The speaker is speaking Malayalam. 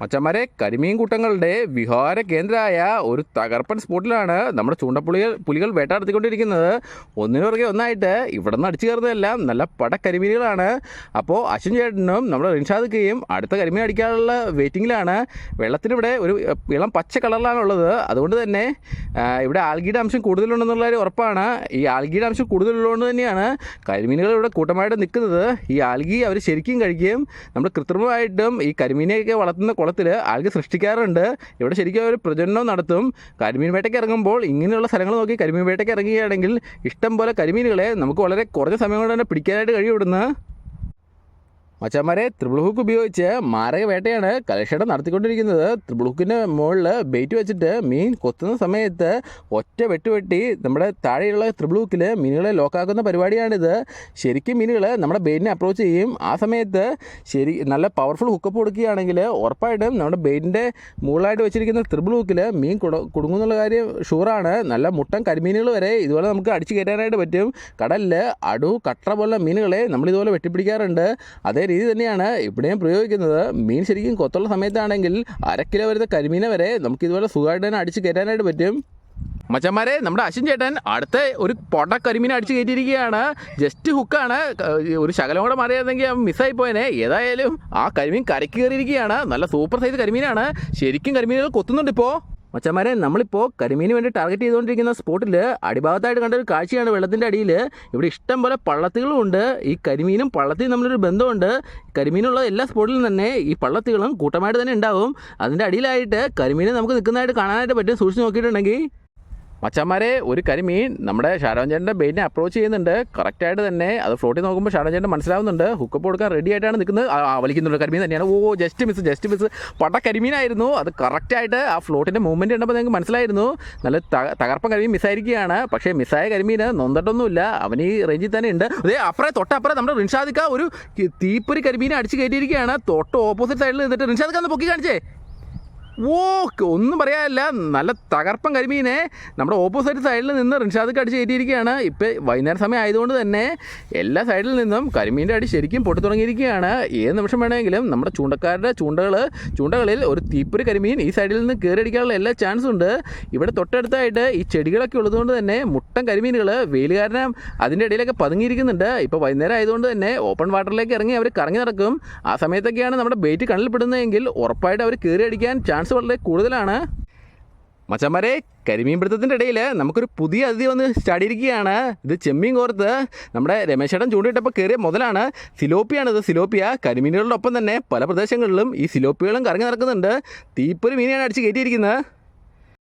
മച്ചന്മാരെ കരിമീൻ കൂട്ടങ്ങളുടെ വിഹാര കേന്ദ്രമായ ഒരു തകർപ്പൻ സ്പോട്ടിലാണ് നമ്മുടെ ചൂണ്ടപ്പുളികൾ പുലികൾ വേട്ടാടത്തിക്കൊണ്ടിരിക്കുന്നത് ഒന്നിനു പുറകെ ഒന്നായിട്ട് ഇവിടെ നിന്ന് അടിച്ചു കയറുന്നതെല്ലാം നല്ല പട കരിമീനുകളാണ് അപ്പോൾ അശ്വിൻ ചേട്ടനും നമ്മുടെ റിൻഷാദിക്കയും അടുത്ത കരിമീൻ അടിക്കാനുള്ള വെയിറ്റിങ്ങിലാണ്. വെള്ളത്തിനിവിടെ ഒരു ഇളം പച്ച കളറിലാണുള്ളത് അതുകൊണ്ട് തന്നെ ഇവിടെ ആൽഗിയുടെ അംശം കൂടുതലുണ്ടെന്നുള്ള ഒരു ഉറപ്പാണ്. ഈ ആൽഗിയുടെ അംശം കൂടുതലുള്ളതുകൊണ്ട് തന്നെയാണ് കരിമീനുകൾ ഇവിടെ കൂട്ടമായിട്ട് നിൽക്കുന്നത്. ഈ ആൽഗി അവർ ശരിക്കും കഴിക്കുകയും നമ്മൾ കൃത്രിമമായിട്ടും ഈ കരിമീനെയൊക്കെ വളർത്തുന്ന കുളത്തിൽ ആൾക്ക് സൃഷ്ടിക്കാറുണ്ട്. ഇവിടെ ശരിക്കും അവർ പ്രജനനം നടത്തും. കരിമീൻ വേട്ടയ്ക്ക് ഇറങ്ങുമ്പോൾ ഇങ്ങനെയുള്ള സ്ഥലങ്ങൾ നോക്കി കരിമീൻ വേട്ടയ്ക്ക് ഇറങ്ങുകയാണെങ്കിൽ ഇഷ്ടം പോലെ കരിമീനുകളെ നമുക്ക് വളരെ കുറഞ്ഞ സമയം കൊണ്ട് തന്നെ പിടിക്കാനായിട്ട് കഴിയും ഇവിടുന്ന്. മച്ചന്മാരെ ത്രിബിൾ ഹുക്ക് ഉപയോഗിച്ച് മാരക വേട്ടയാണ് കലക്ഷട നടത്തിക്കൊണ്ടിരിക്കുന്നത്. ത്രിബിൾ ഹുക്കിന്റെ മുകളിൽ ബെയ്റ്റ് വെച്ചിട്ട് മീൻ കൊത്തുന്ന സമയത്ത് ഒറ്റ വെട്ടുവെട്ടി നമ്മുടെ താഴെയുള്ള ത്രിബിൾ ഹുക്കിൽ മീനുകളെ ലോക്കാക്കുന്ന പരിപാടിയാണിത്. ശരിക്കും മീനുകൾ നമ്മുടെ ബെയിറ്റിനെ അപ്രോച്ച് ചെയ്യും. ആ സമയത്ത് ശരി നല്ല പവർഫുൾ ഹുക്കപ്പ് കൊടുക്കുകയാണെങ്കിൽ ഉറപ്പായിട്ടും നമ്മുടെ ബെയിറ്റിന്റെ മുകളിലായിട്ട് വെച്ചിരിക്കുന്ന ത്രിബിൾ ഹുക്കിൽ മീൻ കുട കുടുങ്ങുന്നുള്ള കാര്യം ഷുവറാണ് നല്ല മുട്ടൻ കരിമീനുകൾ വരെ ഇതുപോലെ നമുക്ക് അടിച്ചു കയറ്റാനായിട്ട് പറ്റും. കടലിൽ അടു കട്ട പോലുള്ള മീനുകളെ നമ്മളിതുപോലെ വെട്ടിപ്പിടിക്കാറുണ്ട്. അതേ രീതി തന്നെയാണ്. ഇവിടെയും പ്രയോഗിക്കുന്നത് മീൻ ശരിക്കും കൊത്തുള്ള സമയത്താണെങ്കിൽ അര കിലോ വരുന്ന കരിമീനെ വരെ നമുക്ക് ഇതുപോലെ സുഖമായിട്ട് തന്നെ അടിച്ച് കയറ്റാനായിട്ട് പറ്റും. മച്ചന്മാരെ നമ്മുടെ അശ്വിൻ ചേട്ടൻ അടുത്ത ഒരു പൊട കരിമീൻ അടിച്ച് കയറ്റിയിരിക്കുകയാണ്. ജസ്റ്റ് ഹുക്കാണ് ഒരു ശകലം കൂടെ മാറിയായിരുന്നെങ്കിൽ മിസ്സായി പോയനെ. ഏതായാലും ആ കരിമീൻ കരയ്ക്ക് കയറിയിരിക്കുകയാണ്. നല്ല സൂപ്പർ സൈസ് കരിമീനാണ്. ശരിക്കും കരിമീനുകൾ കൊത്തുന്നുണ്ട് ഇപ്പോൾ മച്ചന്മാരെ നമ്മളിപ്പോൾ കരിമീന് വേണ്ടി ടാർഗറ്റ് ചെയ്തുകൊണ്ടിരിക്കുന്ന സ്പോട്ടിൽ അടിഭാഗത്തായിട്ട് കണ്ട ഒരു കാഴ്ചയാണ് വെള്ളത്തിന്റെ അടിയിൽ ഇവിടെ ഇഷ്ടം പോലെ പള്ളത്തുകളും ഉണ്ട്. ഈ കരിമീനും പള്ളത്തിയും തമ്മിലൊരു ബന്ധമുണ്ട്. കരിമീനുള്ള എല്ലാ സ്പോട്ടിലും തന്നെ ഈ പള്ളത്തുകളും കൂട്ടമായിട്ട് തന്നെ ഉണ്ടാവും. അതിന്റെ അടിയിലായിട്ട് കരിമീനെ നമുക്ക് നിൽക്കുന്നതായിട്ട് കാണാനായിട്ട് പറ്റും. സൂക്ഷിച്ച് നോക്കിയിട്ടുണ്ടെങ്കിൽ മച്ചന്മാരെ ഒരു കരിമീൻ നമ്മുടെ ഷാരോഞ്ചേന്റെ ബെയിനെ അപ്രോച്ച് ചെയ്യുന്നുണ്ട്. കറക്റ്റായിട്ട് തന്നെ അത് ഫ്ലോട്ടിൽ നോക്കുമ്പോൾ ഷാരോഞ്ചേന്റെ മനസ്സിലാവുന്നുണ്ട്. ഹുക്കപ്പ് കൊടുക്കാൻ റെഡി ആയിട്ടാണ് നിൽക്കുന്നത്. വലിക്കുന്നുണ്ട് കരിമീൻ തന്നെയാണ്. ഓ ജസ്റ്റ് മിസ് ജസ്റ്റ് മിസ് പട കരിമീനായിരുന്നു അത് കറക്റ്റായിട്ട് ആ ഫ്ലോട്ടിന്റെ മൂവ്മെന്റ് കണ്ടപ്പോൾ നിങ്ങൾക്ക് മനസ്സിലായിരുന്നു. നല്ല തകർപ്പൻ കരിമീൻ മിസ്സായിരിക്കുകയാണ് പക്ഷേ മിസ്സായ കരിമീന് നൊന്തട്ടൊന്നുമില്ല. അവൻ ഈ റേഞ്ചിൽ തന്നെ ഉണ്ട്. അതേ അപ്പുറേ തൊട്ടപ്പുറം നമ്മുടെ റിൻഷാദിക്ക ഒരു തീപ്പൊരി കരിമീനെ അടിച്ച് കയറ്റിയിരിക്കുകയാണ്. തൊട്ട് ഓപ്പോസിറ്റ് സൈഡിൽ നിന്നിട്ട് റിൻഷാദിക്ക ഒന്ന് പൊക്കി കാണിച്ചേ. ഓ ഒന്നും പറയാനില്ല. നല്ല തകർപ്പൻ കരിമീനെ. നമ്മുടെ ഓപ്പോസിറ്റ് സൈഡിൽ നിന്ന് റിൻഷാദ് അടിച്ച് കയറ്റിയിരിക്കുകയാണ്. ഇപ്പോൾ വൈകുന്നേരം സമയം ആയതുകൊണ്ട് തന്നെ എല്ലാ സൈഡിൽ നിന്നും കരിമീന്റെ അടി ശരിക്കും പൊട്ടി തുടങ്ങിയിരിക്കുകയാണ്. ഏത് നിമിഷം വേണമെങ്കിലും നമ്മുടെ ചൂണ്ടക്കാരുടെ ചൂണ്ടകൾ ചൂണ്ടകളിൽ ഒരു തീപ്പൊരു കരിമീൻ ഈ സൈഡിൽ നിന്ന് കയറി അടിക്കാനുള്ള എല്ലാ ചാൻസും ഉണ്ട്. ഇവിടെ തൊട്ടടുത്തായിട്ട് ഈ ചെടികളൊക്കെ ഉള്ളതുകൊണ്ട് തന്നെ മുട്ടൻ കരിമീനുകൾ വെയിൽ കാരണം അതിന്റെ ഇടയിലൊക്കെ പതുങ്ങിയിരിക്കുന്നുണ്ട്. ഇപ്പോൾ വൈകുന്നേരം ആയതുകൊണ്ട് തന്നെ ഓപ്പൺ വാട്ടറിലേക്ക് ഇറങ്ങി അവർ കറങ്ങി നടക്കും. ആ സമയത്തൊക്കെയാണ് നമ്മുടെ ബെയ്റ്റ് കണ്ണിൽ പെടുന്നതെങ്കിൽ ഉറപ്പായിട്ട് അവർ കയറി അടിക്കാൻ ചാൻസ് വളരെ കൂടുതലാണ്. മച്ചന്മാരെ കരിമീൻ പിടുത്തത്തിന്റെ ഇടയിൽ നമുക്കൊരു പുതിയ അതിഥി വന്ന് ചാടിയിരിക്കുകയാണ്. ഇത് ചെമ്മീൻ കോർത്ത് നമ്മുടെ രമേശേട്ടൻ ചൂണ്ടിയിട്ടപ്പോൾ കയറിയ മുതലാണ്. സിലോപ്പിയാണ് ഇത് സിലോപ്പിയ കരിമീനുകളുടെ ഒപ്പം തന്നെ പല പ്രദേശങ്ങളിലും ഈ സിലോപ്പികളും കറങ്ങി നടക്കുന്നുണ്ട്. തീപ്പൊരു മീനെയാണ് അടിച്ച് കയറ്റിയിരിക്കുന്നത്.